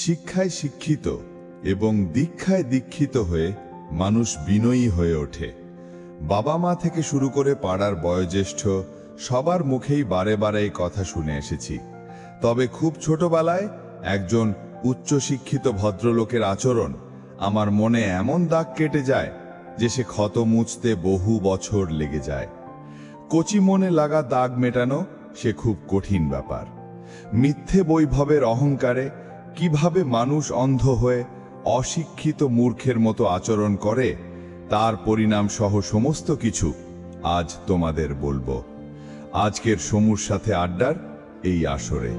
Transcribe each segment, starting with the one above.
শিক্ষায় শিক্ষিত এবং দীক্ষায় দীক্ষিত হয়ে মানুষ বিনয়ী হয়ে ওঠে। বাবা মা থেকে শুরু করে পাড়ার বয়োজ্যেষ্ঠ সবার মুখেই বারে বারে এই কথা শুনে এসেছি। তবে খুব ছোটবেলায় একজন উচ্চশিক্ষিত ভদ্রলোকের আচরণ আমার মনে এমন দাগ কেটে যায় যে সে ক্ষত মুছতে বহু বছর লেগে যায়। কচি মনে লাগা দাগ মেটানো সে খুব কঠিন ব্যাপার। মিথ্যে বৈভবের অহংকারে কীভাবে মানুষ অন্ধ হয়ে অশিক্ষিত মূর্খের মতো আচরণ করে, তার পরিণাম সহ সমস্ত কিছু আজ তোমাদের বলব। আজকের সমুর সাথে আড্ডার এই আসরে।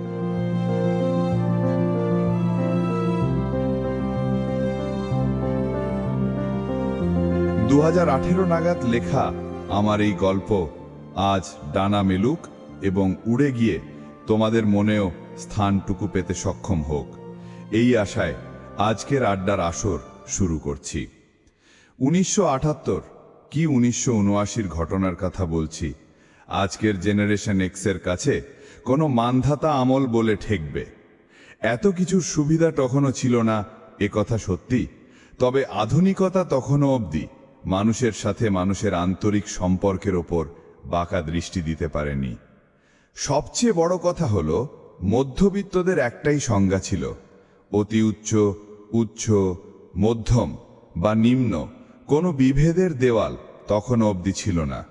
দু হাজার আঠেরো নাগাদ লেখা আমার এই গল্প আজ ডানা মেলুক এবং উড়ে গিয়ে তোমাদের মনেও স্থানটুকু পেতে সক্ষম হোক। এই আশায় আজকের আড্ডার আসর শুরু করছি। উনিশশো আটাত্তর, কি উনিশশো ঘটনার কথা বলছি? আজকের জেনারেশন এক্সের কাছে কোনো মানধাতা আমল বলে ঠেকবে। এত কিছুর সুবিধা তখনও ছিল না, এ কথা সত্যি। তবে আধুনিকতা তখনও অবধি মানুষের সাথে মানুষের আন্তরিক সম্পর্কের ওপর বাঁকা দৃষ্টি দিতে পারেনি। সবচেয়ে বড় কথা হলো, মধ্যবিত্তদের একটাই সংজ্ঞা ছিল অতি উচ্চ উচ্চ, মধ্যম বা নিম্ন কোনো বিভেদের দেওয়াল তখন অবধি ছিল না।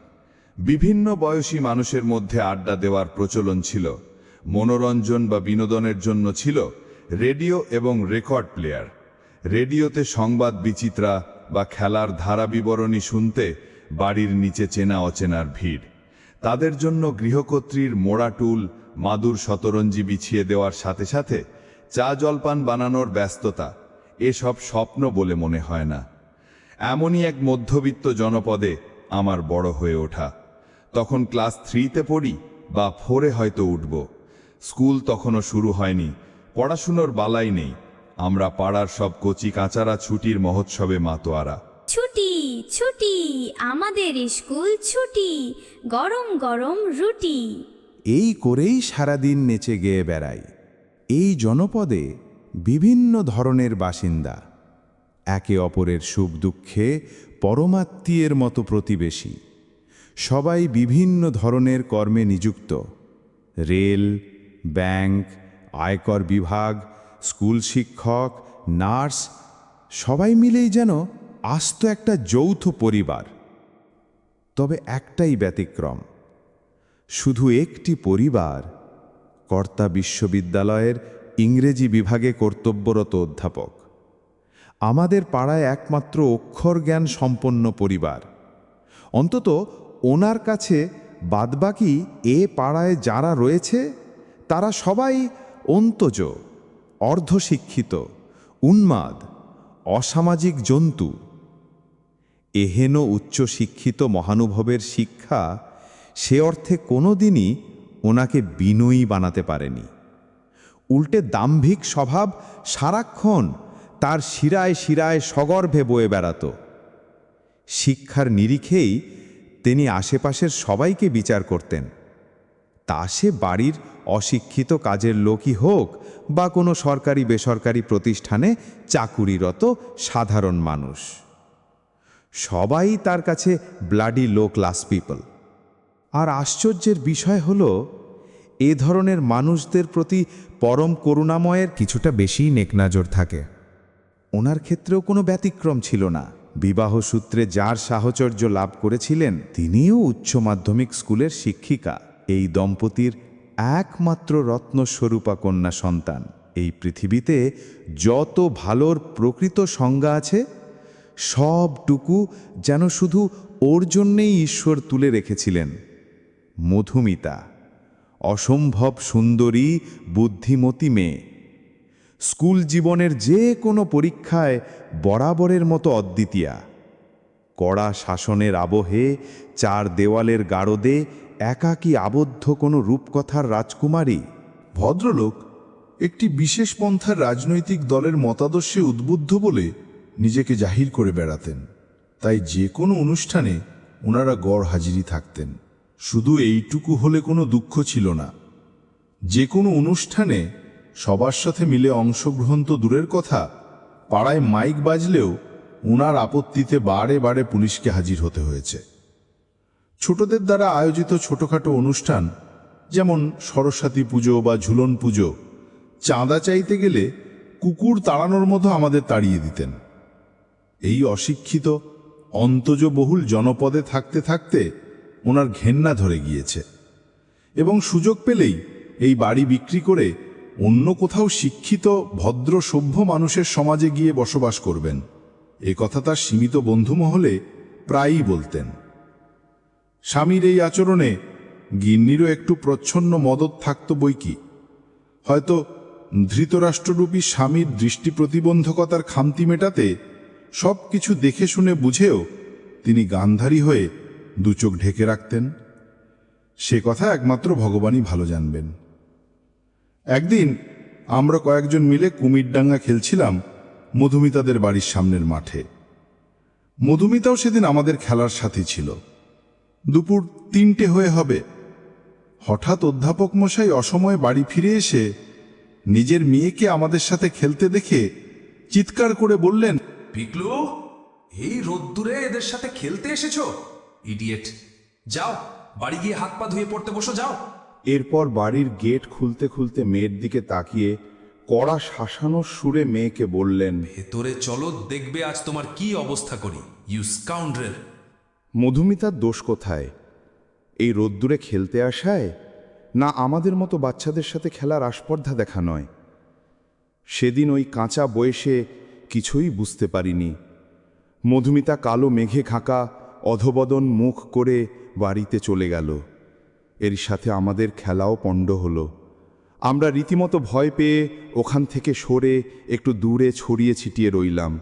বিভিন্ন বয়সী মানুষের মধ্যে আড্ডা দেওয়ার প্রচলন ছিল, মনোরঞ্জন বা বিনোদনের জন্য ছিল রেডিও এবং রেকর্ড প্লেয়ার। রেডিওতে সংবাদ বিচিত্রা বা খেলার ধারা বিবরণী শুনতে বাড়ির নিচে চেনা অচেনার ভিড়। তাদের জন্য গৃহকর্ত্রীর মোড়াটুল মাদুর শতরঞ্জি বিছিয়ে দেওয়ার সাথে সাথে চা জলপান বানানোর ব্যস্ততা এসব স্বপ্ন বলে মনে হয় না। এমনই এক মধ্যবিত্ত জনপদে আমার বড় হয়ে ওঠা। তখন ক্লাস থ্রিতে পড়ি বা ফোরে হয়তো উঠব। স্কুল তখনও শুরু হয়নি পড়াশুনোর বালাই নেই। আমরা পাড়ার সব কচি কাঁচারা ছুটির মহোৎসবে মাতোয়ারা। ছুটি ছুটি আমাদের স্কুল ছুটি গরম গরম রুটি। এই করেই সারাদিন নেচে গেয়ে বেড়াই। এই জনপদে বিভিন্ন ধরনের বাসিন্দা, একে অপরের সুখ দুঃখে পরমাত্মীয়ের মতো প্রতিবেশী। সবাই বিভিন্ন ধরনের কর্মে নিযুক্ত। রেল, ব্যাংক, আয়কর বিভাগ, স্কুল শিক্ষক, নার্স, সবাই মিলেই যেন আস্ত একটা যৌথ পরিবার। তবে একটাই ব্যতিক্রম, শুধু একটি পরিবার কর্তা বিশ্ববিদ্যালয়ের ইংরেজি বিভাগে কর্তব্যরত অধ্যাপক। আমাদের পাড়ায় একমাত্র অক্ষর জ্ঞান সম্পন্ন পরিবার। অন্তত ওনার কাছে বাদবাকি এ পাড়ায় যারা রয়েছে, তারা সবাই অন্তজ, অর্ধশিক্ষিত, উন্মাদ, অসামাজিক জন্তু। এহেন উচ্চশিক্ষিত মহানুভবের শিক্ষা সে অর্থে কোনোদিনই ওনাকে বিনয়ী বানাতে পারেনি। উল্টে দাম্ভিক স্বভাব সারাক্ষণ তার শিরায় শিরায় সগর্ভে বয়ে বেড়াত। শিক্ষার নিরিখেই তিনি আশেপাশের সবাইকে বিচার করতেন। তা সে বাড়ির অশিক্ষিত কাজের লোকই হোক বা কোনো সরকারি বেসরকারি প্রতিষ্ঠানে চাকুরিরত সাধারণ মানুষ। সবাই তার কাছে ব্লাডি লো ক্লাস পিপল আর আশ্চর্যের বিষয় হল, এ ধরনের মানুষদের প্রতি পরম করুণাময়ের কিছুটা বেশি নেকনাজর থাকে। ওনার ক্ষেত্রেও কোনো ব্যতিক্রম ছিল না। বিবাহ সূত্রে যার সাহচর্য লাভ করেছিলেন, তিনিও উচ্চ মাধ্যমিক স্কুলের শিক্ষিকা। এই দম্পতির একমাত্র রত্নস্বরূপা কন্যা সন্তান। এই পৃথিবীতে যত ভালোর প্রকৃত সংজ্ঞা আছে, সবটুকু যেন শুধু ওর জন্যেই ঈশ্বর তুলে রেখেছিলেন। মধুমিতা, অসম্ভব সুন্দরী বুদ্ধিমতী মেয়ে। স্কুল জীবনের যে কোনো পরীক্ষায় বরাবরের মতো অদ্বিতীয়া। কড়া শাসনের আবহে, চার দেওয়ালের গারদে একাকী আবদ্ধ কোনো রূপকথার রাজকুমারী। ভদ্রলোক একটি বিশেষ পন্থার রাজনৈতিক দলের মতাদর্শে উদ্বুদ্ধ বলে নিজেকে জাহির করে বেড়াতেন। তাই যে কোনো অনুষ্ঠানে ওনারা গড় হাজিরি থাকতেন। শুধু এইটুকু হলে কোনো দুঃখ ছিল না। যে কোনো অনুষ্ঠানে সবার সাথে মিলে অংশগ্রহণ তো দূরের কথা, পাড়ায় মাইক বাজলেও উনার আপত্তিতে বারে বারে পুলিশকে হাজির হতে হয়েছে। ছোটদের দ্বারা আয়োজিত ছোটখাটো অনুষ্ঠান, যেমন সরস্বতী পুজো বা ঝুলন পুজো, চাঁদা চাইতে গেলে কুকুর তাড়ানোর মতো আমাদের তাড়িয়ে দিতেন। এই অশিক্ষিত, অন্তজবহুল জনপদে থাকতে থাকতে ওনার ঘেন্না ধরে গিয়েছে। এবং সুযোগ পেলেই এই বাড়ি বিক্রি করে অন্য কোথাও শিক্ষিত, ভদ্র, সভ্য মানুষের সমাজে গিয়ে বসবাস করবেন। এ কথা তার সীমিত বন্ধু মহলে প্রায়ই বলতেন। স্বামীর এই আচরণে গিন্নিরও একটু প্রচ্ছন্ন মদত থাকত বই কি। হয়তো ধৃতরাষ্ট্ররূপী স্বামীর দৃষ্টি প্রতিবন্ধকতার খামতি মেটাতে সব কিছু দেখে শুনে বুঝেও তিনি গান্ধারী হয়ে দু চোখ ঢেকে রাখতেন। সে কথা একমাত্র ভগবানই ভালো জানবেন। একদিন আমরা কয়েকজন মিলে কুমিরডাঙ্গা খেলছিলাম মধুমিতাদের বাড়ির সামনের মাঠে। মধুমিতাও সেদিন আমাদের খেলার সাথী ছিল। দুপুর তিনটে হয়ে হবে। হঠাৎ অধ্যাপক মশাই অসময়ে বাড়ি ফিরে এসে নিজের মেয়েকে আমাদের সাথে খেলতে দেখে চিৎকার করে বললেন, পিকলু, এই রোদ্দুরে এদের সাথে খেলতে এসেছ? ইডিয়েট। যাও বাড়ি গিয়ে হাত পা ধুয়ে পড়তে বসো যাও। এরপর বাড়ির গেট খুলতে খুলতে মেয়ের দিকে তাকিয়ে কড়া শাসানোর সুরে মেয়েকে বললেন ভেতরে চলো দেখবে আজ তোমার কি অবস্থা করি। ইউ স্কাউন্ড্রেল মধুমিতার দোষ কোথায়? এই রোদ্দুরে খেলতে আসায়? না আমাদের মতো বাচ্চাদের সাথে খেলার আস্পর্ধা দেখা নয়? সেদিন ওই কাঁচা বয়সে কিছুই বুঝতে পারিনি। মধুমিতা কালো মেঘে খাঁকা অধবদন মুখ করে বাড়িতে চলে গেল। এর সাথে আমাদের খেলাও পণ্ড হলো। আমরা রীতিমতো ভয় পেয়ে ওখান থেকে সরে একটু দূরে ছড়িয়ে ছিটিয়ে রইলাম।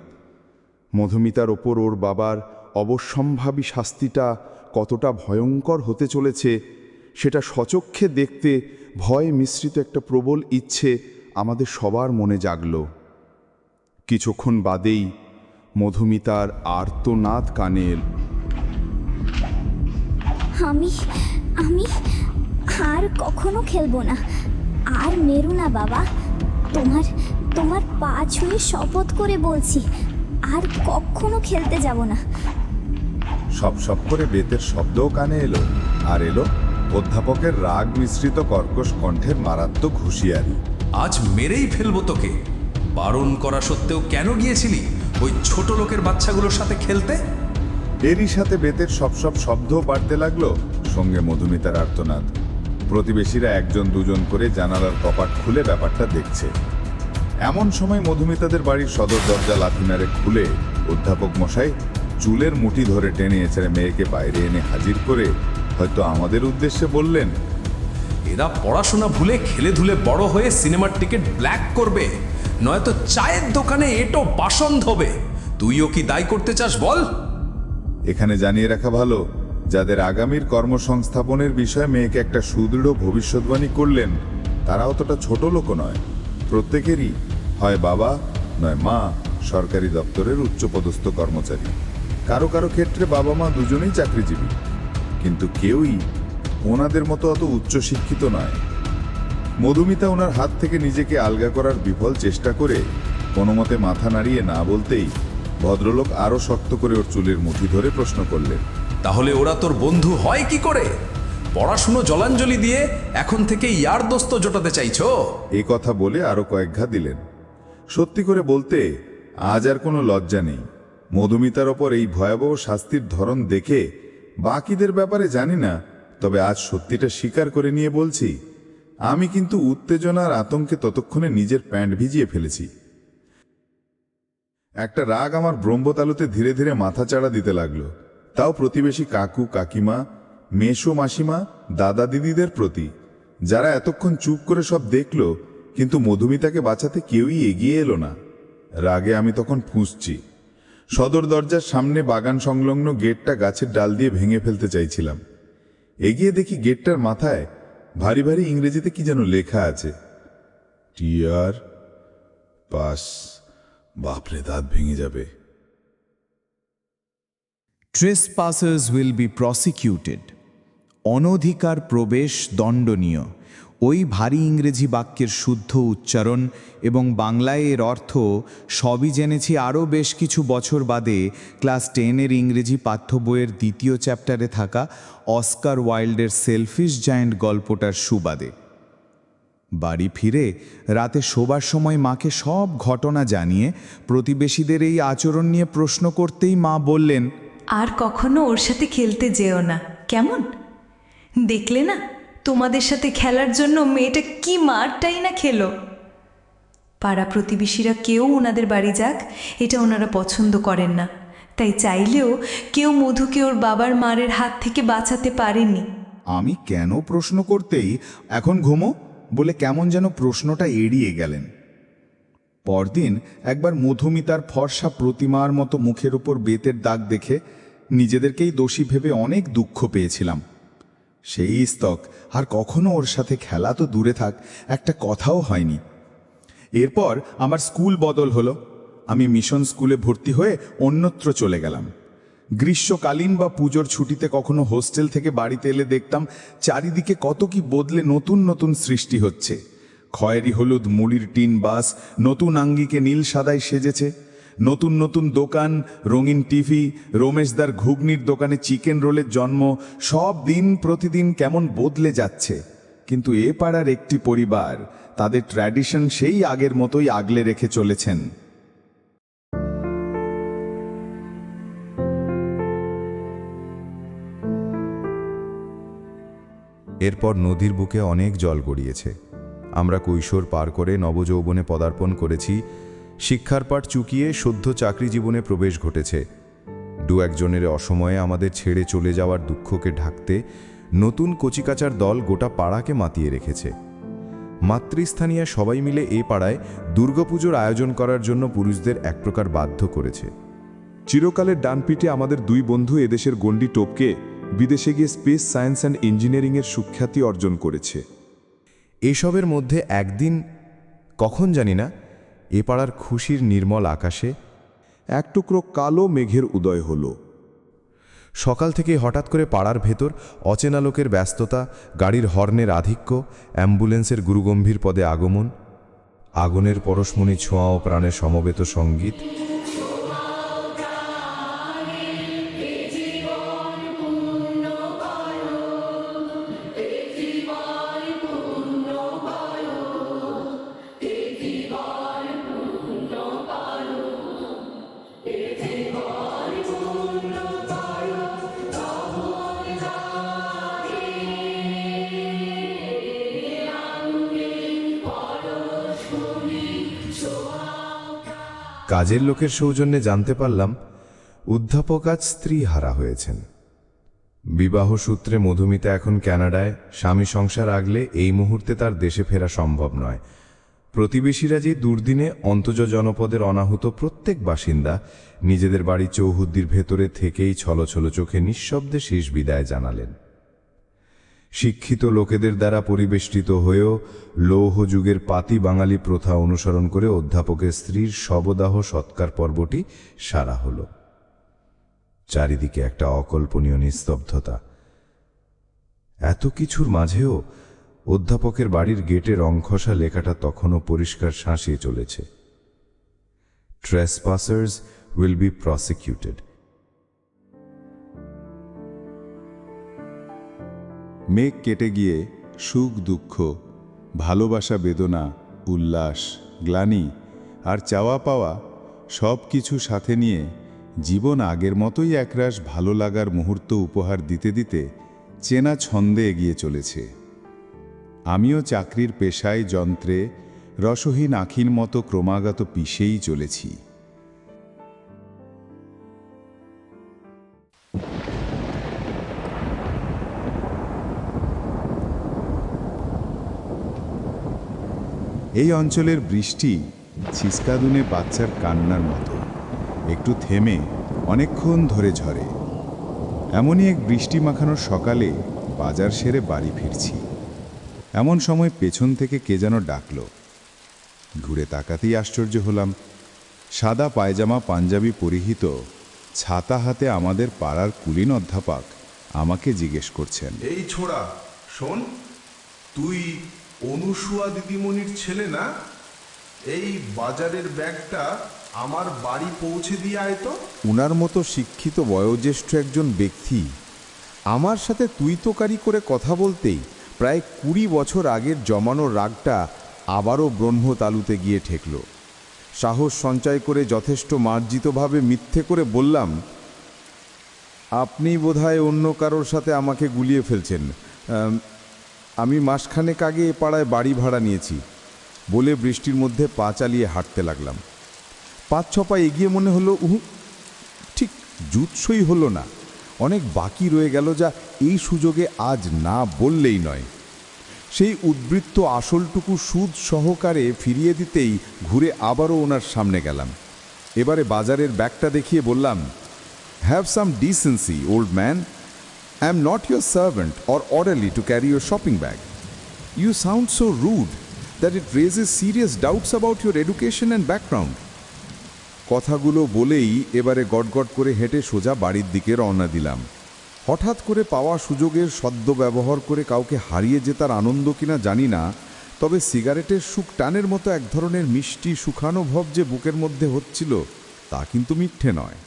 মধুমিতার ওপর ওর বাবার অবশ্যম্ভাবী শাস্তিটা কতটা ভয়ঙ্কর হতে চলেছে, সেটা সচক্ষে দেখতে ভয় মিশ্রিত একটা প্রবল ইচ্ছে আমাদের সবার মনে জাগল। কিছুক্ষণ বাদেই মধুমিতার আর্তনাদ কানে আমি আমি আর কখনো খেলব না। আর মেরু না বাবা। তোমার তোমার পা ছুঁয়ে শপথ করে বলছি আর কখনো খেলতে যাব না। সব সব করে বেতের শব্দও কানে এলো আর এলো অধ্যাপকের রাগ মিশ্রিত কর্কশ কণ্ঠের মারাত্মক হুঁশিয়ারি। আজ মেরেই ফেলব তোকে। বারণ করা সত্ত্বেও কেন গিয়েছিলি? ওই ছোট লোকের বাচ্চাগুলোর সাথে খেলতে? এরই সাথে বেতের সব সব শব্দও বাড়তে লাগল সঙ্গে মধুমিতার আর্তনাদ। প্রতিবেশীরা একজন দুজন করে জানালার কপাট খুলে ব্যাপারটা দেখছে। এমন সময় মধুমিতাদের বাড়ির সদর দরজা লাথি মেরে খুলে অধ্যাপক মশাই চুলের মুঠি ধরে টেনে এছাড়া মেয়েকে বাইরে এনে হাজির করে হয়তো আমাদের উদ্দেশ্যে বললেন, এরা পড়াশোনা ভুলে খেলে ধুলে বড় হয়ে সিনেমার টিকিট ব্ল্যাক করবে, নয়তো চায়ের দোকানে এটো বাসন ধোবে। তুইও কি দায় করতে চাস বল? এখানে জানিয়ে রাখা ভালো, যাদের আগামীর কর্মসংস্থাপনের বিষয়ে মেয়েকে একটা সুদৃঢ় ভবিষ্যৎবাণী করলেন, তারা অতটা ছোট লোক নয়। প্রত্যেকেরই হয় বাবা, নয় মা, সরকারি দপ্তরের উচ্চপদস্থ কর্মচারী। কারও কারও ক্ষেত্রে বাবা মা দুজনেই চাকরিজীবী, কিন্তু কেউই ওনাদের মতো অত উচ্চশিক্ষিত নয়। মধুমিতা ওনার হাত থেকে নিজেকে আলগা করার বিফল চেষ্টা করে কোনো মতে মাথা নাড়িয়ে না বলতেই ভদ্রলোক আরও শক্ত করে ওর চুলের মুঠি ধরে প্রশ্ন করলেন তাহলে ওরা তোর বন্ধু হয় কি করে? পড়াশুনো জলাঞ্জলি দিয়ে এখন থেকে ইয়ার দোস্ত জোটাতে চাইছ? এ কথা বলে আরও কয়েক ঘা দিলেন। সত্যি করে বলতে আজ আর কোনো লজ্জা নেই। মধুমিতার ওপর এই ভয়াবহ শাস্তির ধরন দেখে বাকিদের ব্যাপারে জানি না তবে আজ সত্যিটা স্বীকার করে নিয়ে বলছি আমি কিন্তু উত্তেজনার আতঙ্কে ততক্ষণে নিজের প্যান্ট ভিজিয়ে ফেলেছি। একটা রাগ আমার ব্রহ্মতালুতে ধীরে ধীরে মাথা চাড়া দিতে লাগল। তাও প্রতিবেশী কাকু, কাকিমা মেশো মাসিমা, দাদা দিদিদের প্রতি। যারা এতক্ষণ চুপ করে সব দেখল, কিন্তু মধুমিতাকে বাঁচাতে কেউই এগিয়ে এলো না। রাগে আমি তখন ফুঁসছি। সদর দরজার সামনে বাগান সংলগ্ন গেটটা গাছের ডাল দিয়ে ভেঙে ফেলতে চাইছিলাম। এগিয়ে দেখি গেটটার মাথায় ভারী ভারী ইংরেজিতে কি যেন লেখা আছে। টিয়ার পাস বাপরে, দাঁত ভেঙে যাবে। Trespassers will be prosecuted অনধিকার প্রবেশ দণ্ডনীয়। ওই ভারী ইংরেজি বাক্যের শুদ্ধ উচ্চারণ এবং বাংলায় এর অর্থ, সবই জেনেছি আরও বেশ কিছু বছর বাদে ক্লাস টেনের ইংরেজি পাঠ্য বইয়ের দ্বিতীয় চ্যাপ্টারে থাকা অস্কার ওয়াইল্ডের সেলফিশ জায়েন্ট গল্পটার সুবাদে। বাড়ি ফিরে রাতে শোবার সময় মাকে সব ঘটনা জানিয়ে প্রতিবেশীদের এই আচরণ নিয়ে প্রশ্ন করতেই মা বললেন আর কখনো ওর সাথে খেলতে যেও না। কেমন? দেখলে না তোমাদের সাথে খেলার জন্য মেয়েটা কি মারটাই না খেলো। পাড়া প্রতিবেশীরা কেউ ওনাদের বাড়ি যাক এটা ওনারা পছন্দ করেন না। তাই চাইলেও কেউ মধুকে ওর বাবার মারের হাত থেকে বাঁচাতে পারেনি। আমি কেন প্রশ্ন করতেই এখন ঘুমো? বলে কেমন যেন প্রশ্নটা এড়িয়ে গেলেন। পরদিন একবার মধুমিতার ফর্সা প্রতিমার মতো মুখের উপর বেতের দাগ দেখে নিজেদেরকেই দোষী ভেবে অনেক দুঃখ পেয়েছিলাম। সেই স্তক, আর কখনো ওর সাথে খেলা তো দূরে থাক, একটা কথাও হয়নি। এরপর আমার স্কুল বদল হলো, আমি মিশন স্কুলে ভর্তি হয়ে অন্যত্র চলে গেলাম। গ্রীষ্মকালীন বা পুজোর ছুটিতে কখনো হোস্টেল থেকে বাড়িতে এলে দেখতাম চারিদিকে কত কি বদলে নতুন নতুন সৃষ্টি হচ্ছে। খয়েরি হলুদ, মুড়ির টিন বাস, নতুন আঙ্গিকে নীল সাদায় সেজেছে। নতুন নতুন দোকান, রঙিন টিভি, রমেশদার ঘুগনির দোকানে চিকেন রোলের জন্ম, সব দিন প্রতিদিন কেমন বদলে যাচ্ছে। কিন্তু এ পাড়ার একটি পরিবার, তাদের ট্র্যাডিশন সেই আগের মতোই আগলে রেখে চলেছেন। এরপর নদীর বুকে অনেক জল গড়িয়েছে। আমরা কৈশোর পার করে নবযৌবনে পদার্পণ করেছি, শিক্ষার পাঠ চুকিয়ে সদ্য চাকরি জীবনে প্রবেশ ঘটেছে। দু একজনের অসময়ে আমাদের ছেড়ে চলে যাওয়ার দুঃখকে ঢাকতে নতুন কচিকাচার দল গোটা পাড়াকে মাতিয়ে রেখেছে। মাতৃস্থানীয় সবাই মিলে এ পাড়ায় দুর্গাপুজোর আয়োজন করার জন্য পুরুষদের এক প্রকার বাধ্য করেছে। চিরকালের ডানপিটে আমাদের দুই বন্ধু এদেশের গণ্ডি টপকে বিদেশে গিয়ে স্পেস সায়েন্স অ্যান্ড ইঞ্জিনিয়ারিংয়ের সুখ্যাতি অর্জন করেছে। এসবের মধ্যে একদিন কখন জানি না এ পাড়ার খুশির নির্মল আকাশে এক টুকরো কালো মেঘের উদয় হলো। সকাল থেকে হঠাৎ করে পাড়ার ভেতর অচেনা লোকের ব্যস্ততা গাড়ির হর্নের আধিক্য অ্যাম্বুলেন্সের গুরুগম্ভীর পদে আগমন আগুনের পরশমণি ছোঁয়া ও প্রাণের সমবেত সংগীত কাজের লোকের সৌজন্যে জানতে পারলাম অধ্যাপক আজ স্ত্রী হারা হয়েছেন। বিবাহ সূত্রে মধুমিতা এখন ক্যানাডায়, স্বামী সংসার আগলে এই মুহূর্তে তার দেশে ফেরা সম্ভব নয়। প্রতিবেশীরা যে দুর্দিনে অন্তজ জনপদের অনাহুত প্রত্যেক বাসিন্দা, নিজেদের বাড়ি চৌহুদ্দির ভেতরে থেকেই ছলছল চোখে নিঃশব্দে শেষ বিদায় জানালেন। শিক্ষিত লোকেদের দ্বারা পরিবেষ্টিত হয়েও লৌহ যুগের পাতি বাঙালি প্রথা অনুসরণ করে অধ্যাপকের স্ত্রীর শবদাহ সৎকার পর্বটি সারা হল। চারিদিকে একটা অকল্পনীয় নিস্তব্ধতা। এত কিছুর মাঝেও অধ্যাপকের বাড়ির গেটের রংখসা লেখাটা তখনও পরিষ্কার শাঁসিয়ে চলেছে। ট্রেসপাসার্স উইল বি প্রসিকিউটেড মেঘ কেটে গিয়ে সুখ, দুঃখ, ভালোবাসা, বেদনা, উল্লাস, গ্লানি আর চাওয়া পাওয়া সব কিছু সাথে নিয়ে জীবন আগের মতোই একরাশ ভালো লাগার মুহূর্ত উপহার দিতে দিতে চেনা ছন্দে এগিয়ে চলেছে। আমিও চাকরির পেশায় যন্ত্রে রসহীন আখির মতো ক্রমাগত পিষেই চলেছি। এই অঞ্চলের বৃষ্টি ছিসকাদুনে বাচ্চার কান্নার মতো। একটু থেমে অনেকক্ষণ ধরে ঝরে। এমনই এক বৃষ্টি মাখানোর সকালে বাজার সেরে বাড়ি ফিরছি। এমন সময় পেছন থেকে কে যেন ডাকল। ঘুরে তাকাতেই আশ্চর্য হলাম। সাদা পায়জামা পাঞ্জাবি পরিহিত ছাতা হাতে আমাদের পাড়ার কুলিন অধ্যাপক আমাকে জিজ্ঞেস করছেন। এই ছোড়া, শোন, তুই অনুসুয়া দিদিমণির ছেলে না? এই বাজারের ব্যাগটা আমার বাড়ি পৌঁছে দিয়ে আয় তো। উনার মতো শিক্ষিত বয়োজ্যেষ্ঠ একজন ব্যক্তি। আমার সাথে তুই তোকারি করে কথা বলতেই প্রায় কুড়ি বছর আগের জমানো রাগটা আবারও ব্রহ্মতালুতে গিয়ে ঠেকল। সাহস সঞ্চয় করে যথেষ্ট মার্জিতভাবে মিথ্যে করে বললাম আপনি বোধহয় অন্য কারোর সাথে আমাকে গুলিয়ে ফেলছেন। আম, মাসখানেক আগে এ পাড়ায় বাড়ি ভাড়া নিয়েছি বলে বৃষ্টির মধ্যে পা চালিয়ে হাঁটতে লাগলাম। পাঁচ ছ পা এগিয়ে মনে হলো উহু ঠিক জুৎসই হলো না। অনেক বাকি রয়ে গেল যা এই সুযোগে আজ না বললেই নয়। সেই উদ্বৃত্ত আসলটুকু সুদ সহকারে ফিরিয়ে দিতেই ঘুরে আবারও ওনার সামনে গেলাম। এবারে বাজারের ব্যাগটা দেখিয়ে বললাম have some decency old man I am not your servant or orderly to carry your shopping bag you sound so rude that it raises serious doubts about your education and background কথাগুলো বলেই এবারে গটগট করে হেঁটে সোজা বাড়ির দিকে রওনা দিলাম। হঠাৎ করে পাওয়া সুযোগের সদ্য ব্যবহার করে কাউকে হারিয়ে জেতার আনন্দ কিনা জানি না, তবে সিগারেটের সুখ টানের মতো এক ধরনের মিষ্টি সুখানুভব যে বুকের মধ্যে হচ্ছিল, তা কিন্তু মিথ্যে নয়।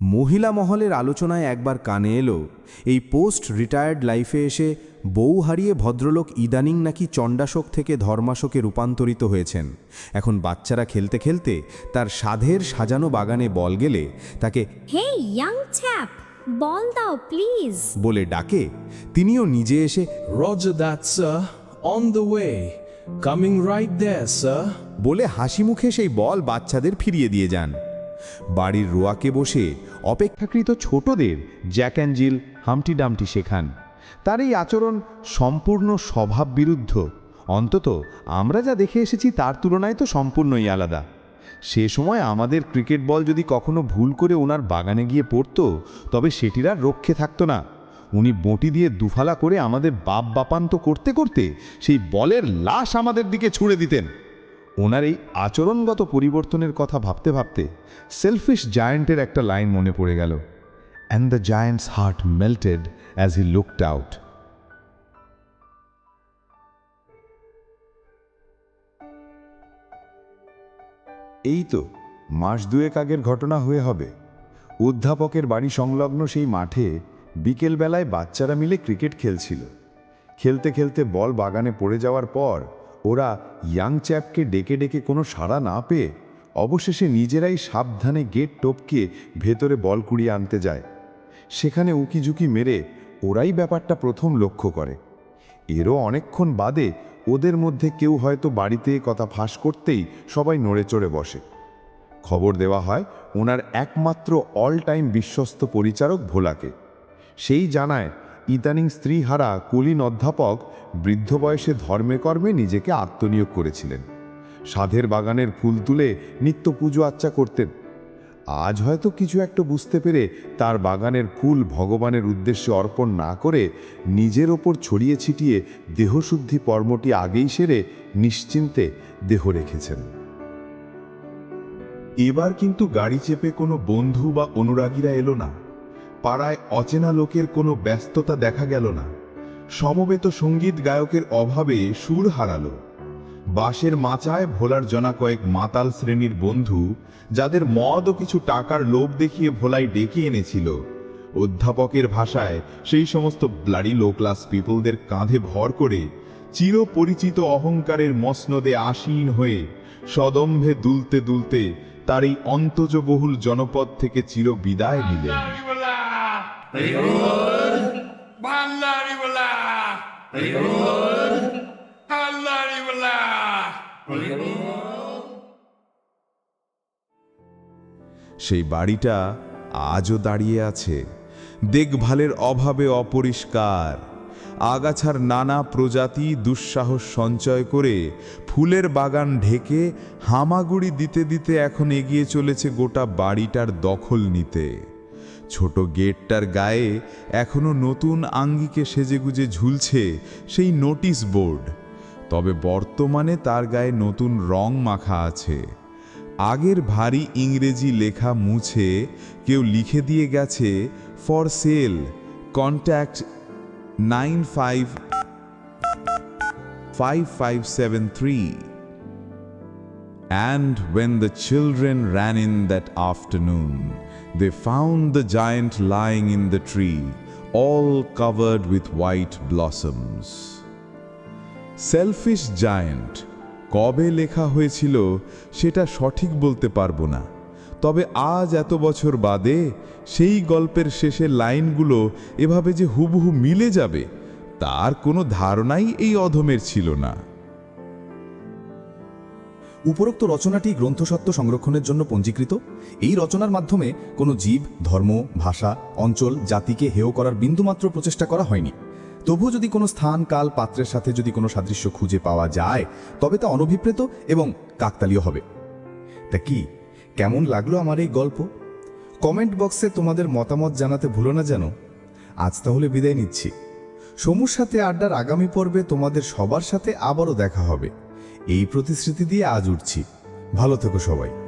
মহিলা মহলের আলোচনায় একবার কানে এলো এই পোস্ট রিটায়ার্ড লাইফে এসে বউ হারিয়ে ভদ্রলোক ইদানিং নাকি চণ্ডাশোক থেকে ধর্মাশোকে রূপান্তরিত হয়েছেন এখন বাচ্চারা খেলতে খেলতে তার সাধের সাজানো বাগানে বল গেলে তাকে হে ইয়াং চ্যাপ বল দাও প্লিজ বলে ডাকে তিনিও নিজে এসে Roger that, sir. On the way. Coming right there, sir. বলে হাসি মুখে সেই বল বাচ্চাদের ফিরিয়ে দিয়ে যান বাড়ির রোয়াকে বসে অপেক্ষাকৃত ছোটদের জ্যাক অ্যান্ড জিল হামটি ডামটি শেখান। তার এই আচরণ সম্পূর্ণ স্বভাব বিরুদ্ধ অন্তত আমরা যা দেখে এসেছি তার তুলনায় তো সম্পূর্ণই আলাদা। সে সময় আমাদের ক্রিকেট বল যদি কখনো ভুল করে ওনার বাগানে গিয়ে পড়তো, তবে সেটির আর রক্ষে থাকতো না। উনি বঁটি দিয়ে দুফালা করে আমাদের বাপ বাপান্ত করতে করতে সেই বলের লাশ আমাদের দিকে ছুঁড়ে দিতেন। ওনার এই আচরণগত পরিবর্তনের কথা ভাবতে ভাবতে সেলফিশ জায়ান্টের একটা লাইন মনে পড়ে গেল। And the giants heart melted as he looked out এই তো মাস দুয়েক আগের ঘটনা হয়ে হবে। অধ্যাপকের বাড়ি সংলগ্ন সেই মাঠে বিকেলবেলায় বাচ্চারা মিলে ক্রিকেট খেলছিল। খেলতে খেলতে বল বাগানে পড়ে যাওয়ার পর ওরা ইয়াং চ্যাপকে ডেকে ডেকে কোনো সাড়া না পেয়ে অবশেষে নিজেরাই সাবধানে গেট টপকে ভেতরে বল কুড়িয়ে আনতে যায়। সেখানে উকিঝুঁকি মেরে ওরাই ব্যাপারটা প্রথম লক্ষ্য করে। এরও অনেকক্ষণ বাদে ওদের মধ্যে কেউ হয়তো বাড়িতে কথা ফাঁস করতেই সবাই নড়ে চড়ে বসে। খবর দেওয়া হয় ওনার একমাত্র অল টাইম বিশ্বস্ত পরিচারক ভোলাকে। সেই জানায় ইদানিং স্ত্রীহারা কুলীন অধ্যাপক বৃদ্ধ বয়সে ধর্মে কর্মে নিজেকে আত্মনিয়োগ করেছিলেন। সাধের বাগানের ফুল তুলে নিত্য পুজো আচ্চা করতেন। আজ হয়তো কিছু একটা বুঝতে পেরে তার বাগানের ফুল ভগবানের উদ্দেশ্যে অর্পণ না করে নিজের ওপর ছড়িয়ে ছিটিয়ে দেহশুদ্ধি কর্মটি আগেই সেরে নিশ্চিন্তে দেহ রেখেছেন। এবার কিন্তু গাড়ি চেপে কোনো বন্ধু বা অনুরাগীরা এলো না। পাড়ায় অচেনা লোকের কোনো ব্যস্ততা দেখা গেল না। সমবেত সংগীত গায়কের অভাবে সুর হারালো। বাঁশের মাচায় ভোলার জনা কয়েক মাতাল শ্রেণির বন্ধু, যাদের মদ ও কিছু টাকার লোভ দেখিয়ে ভোলাই ডেকে এনেছিল। অধ্যাপকের ভাষায় সেই সমস্ত ব্লাডি লো ক্লাস পিপলদের কাঁধে ভর করে চিরপরিচিত অহংকারের মসনদে আসীন হয়ে সদম্ভে দুলতে দুলতে তার এই অন্তজবহুল জনপদ থেকে চির বিদায় নিলেন। সেই বাড়িটা আজও দাঁড়িয়ে আছে। দেখভালের অভাবে অপরিষ্কার। আগাছার নানা প্রজাতি দুঃসাহস সঞ্চয় করে ফুলের বাগান ঢেকে হামাগুড়ি দিতে দিতে এখন এগিয়ে চলেছে গোটা বাড়িটার দখল নিতে। ছোট গেটটার গায়ে এখনও নতুন আঙ্গিকে সেজেগুজে ঝুলছে সেই নোটিশ বোর্ড তবে বর্তমানে তার গায়ে নতুন রং মাখা আছে আগের ভারী ইংরেজি লেখা মুছে কেউ লিখে দিয়ে গেছে, for sale, contact nine five 5573. And when the children ran in that afternoon, they found the giant lying in the tree, all covered with white blossoms. Selfish giant কবে লেখা হয়েছিল সেটা সঠিক বলতে পারব না তবে আজ এত বছর বাদে সেই গল্পের শেষের লাইনগুলো এভাবে যে হুবহু মিলে যাবে তার কোনো ধারণাই এই অধমের ছিল না উপরোক্ত রচনাটি গ্রন্থসত্ত্ব সংরক্ষণের জন্য পঞ্জীকৃত। এই রচনার মাধ্যমে কোনো জীব, ধর্ম, ভাষা, অঞ্চল, জাতিকে হেয় করার বিন্দুমাত্র প্রচেষ্টা করা হয়নি। তবুও যদি কোনো স্থান, কাল, পাত্রের সাথে যদি কোনো সাদৃশ্য খুঁজে পাওয়া যায়, তবে তা অনভিপ্রেত এবং কাকতালীয় হবে। তা কি? কেমন লাগল আমার এই গল্প? কমেন্ট বক্সে তোমাদের মতামত জানাতে ভুলো না যেন। আজ তাহলে বিদায় নিচ্ছি। সমুর সাথে আড্ডার আগামী পর্বে তোমাদের সবার সাথে আবারও দেখা হবে। এই প্রতিশ্রুতি দিয়ে আজ উঠছি। ভালো থেকো সবাই।